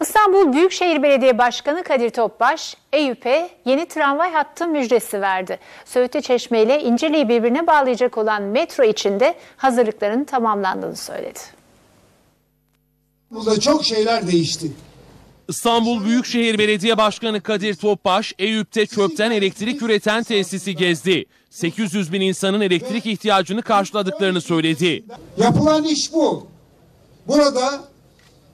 İstanbul Büyükşehir Belediye Başkanı Kadir Topbaş, Eyüp'e yeni tramvay hattı müjdesi verdi. Söğütlü Çeşme ile İncirli'yi birbirine bağlayacak olan metro içinde hazırlıkların tamamlandığını söyledi. Burada çok şeyler değişti. İstanbul Büyükşehir Belediye Başkanı Kadir Topbaş, Eyüp'te çöpten elektrik üreten tesisi gezdi. 800 bin insanın elektrik ihtiyacını karşıladıklarını söyledi. Yapılan iş bu. Burada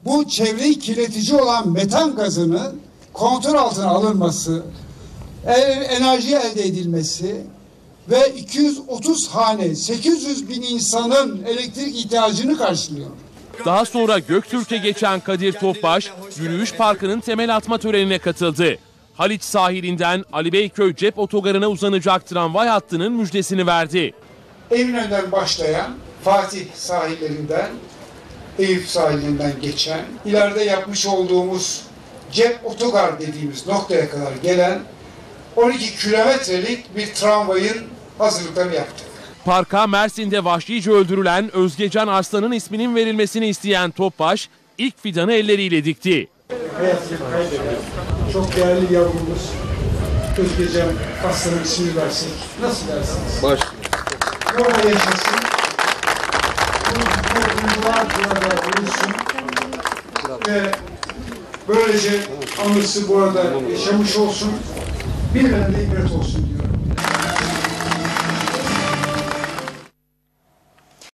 bu çevreyi kirletici olan metan gazının kontrol altına alınması, enerji elde edilmesi ve 230 hane 800 bin insanın elektrik ihtiyacını karşılıyor. Daha sonra Göktürk'e geçen Kadir Topbaş, yürüyüş parkının temel atma törenine katıldı. Haliç sahilinden Ali Beyköy cep otogarına uzanacak tramvay hattının müjdesini verdi. Eminönü'nden başlayan Fatih sahillerinden Eyüp sahilinden geçen ileride yapmış olduğumuz cep otogar dediğimiz noktaya kadar gelen 12 kilometrelik bir tramvayın hazırlıklarını yaptık. Parka Mersin'de vahşice öldürülen Özgecan Arslan'ın isminin verilmesini isteyen Topbaş, ilk fidanı elleriyle dikti. hayatını kaybeden çok değerli bir yavrumuz Özgecan Aslan'ın ismini versek nasıl dersiniz? Baş. Burada yaşasın. Bu bu duygular burada bulunsun. Ve böylece anısı burada yaşamış olsun. Bir de ibret olsun.